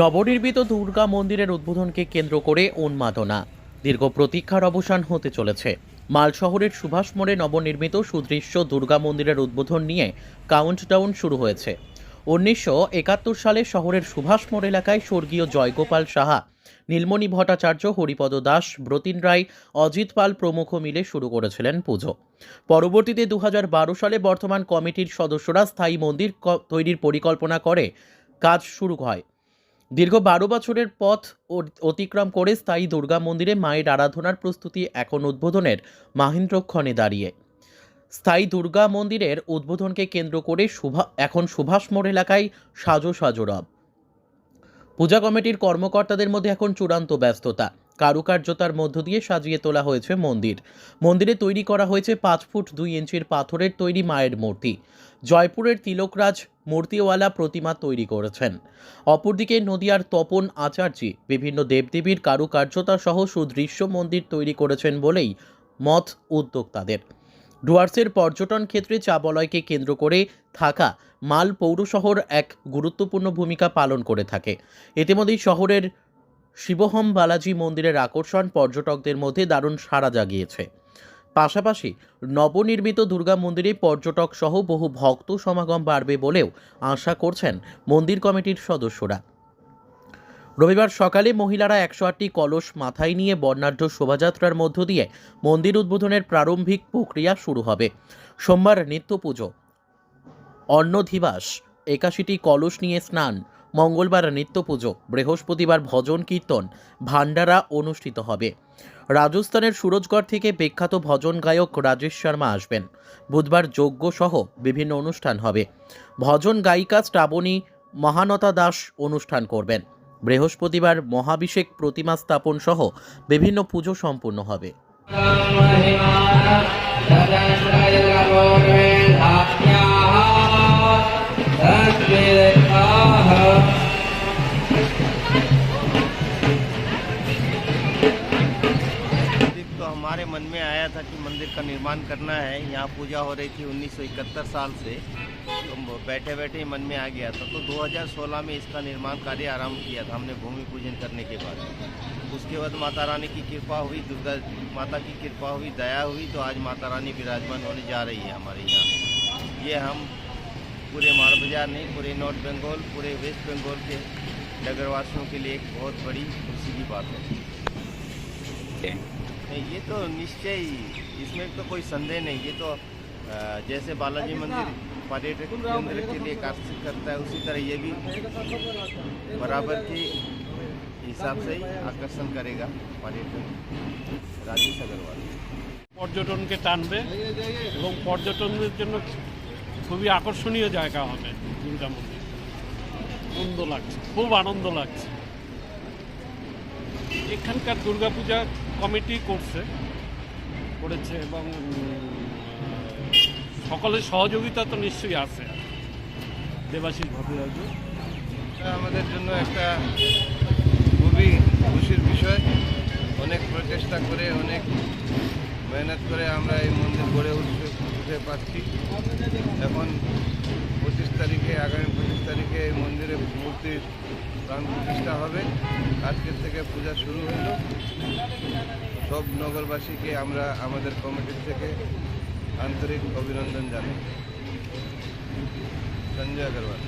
নবনির্মিত দুর্গা মন্দিরের উদ্বোধনকে কেন্দ্র করে উন্মাদনা। দীর্ঘ প্রতীক্ষার অবসান হতে চলেছে। মাল শহরের সুভাষ মোড়ে নবনির্মিত সুদৃশ্য দুর্গা মন্দিরের উদ্বোধন নিয়ে কাউন্টডাউন শুরু হয়েছে। উনিশশো একাত্তর সালে শহরের সুভাষ মোড় এলাকায় স্বর্গীয় জয়গোপাল সাহা, নীলমণি ভট্টাচার্য, হরিপদ দাস, ব্রতিন রায়, অজিত পাল প্রমুখ মিলে শুরু করেছিলেন পুজো। পরবর্তীতে দু হাজার বারো সালে বর্তমান কমিটির সদস্যরা স্থায়ী মন্দির তৈরির পরিকল্পনা করে কাজ শুরু হয়। দীর্ঘ বারো বছরের পথ অতিক্রম করে স্থায়ী দুর্গা মন্দিরে মায়ের আরাধনার প্রস্তুতি এখন উদ্বোধনের মাহেন্দ্রক্ষণে দাঁড়িয়ে। স্থায়ী দুর্গা মন্দিরের উদ্বোধনকে কেন্দ্র করে সুভা এখন সুভাষ মোড় এলাকায় সাজো সাজো রব। পূজা কমিটির কর্মকর্তাদের মধ্যে এখন চূড়ান্ত ব্যস্ততা। কারুকার্যতার মধ্য দিয়ে সাজিয়ে তোলা হয়েছে মন্দির। মন্দিরে তৈরি করা হয়েছে পাঁচ ফুট দুই ইঞ্চির পাথরের তৈরি মায়ের মূর্তি। জয়পুরের তিলকরাজ মূর্তিওয়ালা প্রতিমা তৈরি করেছেন। অপরদিকে নদিয়ার তপন আচার্যি বিভিন্ন দেবদেবীর কারুকার্যতা সহ সুদৃশ্য মন্দির তৈরি করেছেন বলেই মত উদ্যোক্তাদের। ডুয়ার্সের পর্যটন ক্ষেত্রে চাবলয়কে কেন্দ্র করে থাকা মাল পৌরশহর এক গুরুত্বপূর্ণ ভূমিকা পালন করে থাকে। ইতিমধ্যেই শহরের শিবহম বালাজি মন্দিরের আকর্ষণ পর্যটকদের মধ্যে দারুণ সাড়া জাগিয়েছে। পাশাপাশি নবনির্মিত দুর্গা মন্দিরে পর্যটক সহ বহু ভক্ত সমাগম বাড়বে বলেও আশা করছেন মন্দির কমিটির সদস্যরা। রবিবার সকালে মহিলারা একশো আটটি কলস মাথায় নিয়ে বর্ণাঢ্য শোভাযাত্রার মধ্য দিয়ে মন্দির উদ্বোধনের প্রারম্ভিক প্রক্রিয়া শুরু হবে। সোমবার নিত্য পুজো অন্নধিবাস, একাশিটি কলস নিয়ে স্নান মঙ্গলবার নিত্য পুজো, বৃহস্পতিবার ভজন কীর্তন ভান্ডারা অনুষ্ঠিত হবে। রাজস্থানের সুরজগড় থেকে বিখ্যাত ভজন গায়ক রাজেশ শর্মা আসবেন। বুধবার যজ্ঞ সহ বিভিন্ন অনুষ্ঠান হবে। ভজন গায়িকা শ্রাবণী মহানতা দাস অনুষ্ঠান করবেন। বৃহস্পতিবার মহাভিষেক প্রতিমা স্থাপন সহ বিভিন্ন পুজো সম্পূর্ণ হবে। था कि मंदिर का निर्माण करना है। यहाँ पूजा हो रही थी 1971 साल से। तो बैठे बैठे मन में आ गया था। तो 2016 में इसका निर्माण कार्य आरंभ किया था हमने भूमि पूजन करने के बाद। उसके बाद माता रानी की कृपा हुई, दुर्गा माता की कृपा हुई, दया हुई तो आज माता रानी विराजमान होने जा रही है हमारे यहाँ। ये हम पूरे माल बाज़ार नहीं, पूरे नॉर्थ बंगाल, पूरे वेस्ट बंगाल के नगरवासियों के लिए एक बहुत बड़ी खुशी की बात है। नहीं ये तो निश्चय ही इसमें तो कोई संदेह नहीं ये तो अ, जैसे बालाजी मंदिर पर्यटक केंद्र के लिए आकर्षित करता है उसी तरह ये भी बराबर के हिसाब से ही आकर्षण करेगा पर्यटन राजेश अग्रवाल পর্যটনকে টানবে এবং পর্যটনদের জন্য খুবই আকর্ষণীয় জায়গা হবে দুর্গা মন্দির আনন্দ লাগছে খুব আনন্দ লাগছে এখানকার দুর্গাপূজা কমিটি করছে, করেছে এবং সকলের সহযোগিতা তো নিশ্চয়ই আছে। দেবাশিস ভট্টাচার্য। আমাদের জন্য একটা খুবই খুশির বিষয়। অনেক প্রচেষ্টা করে, অনেক মেহনত করে আমরা এই মন্দির গড়ে উঠতে উঠে পাচ্ছি এখন পঁচিশ তারিখে, আগামী পঁচিশ তারিখে এই মন্দিরে মূর্তির প্রাণ প্রতিষ্ঠা হবে। আজকের থেকে পূজা শুরু হলো। সব নগরবাসীকে আমরা আমাদের কমিটির থেকে আন্তরিক অভিনন্দন জানাই। সঞ্জয় আগরওয়াল।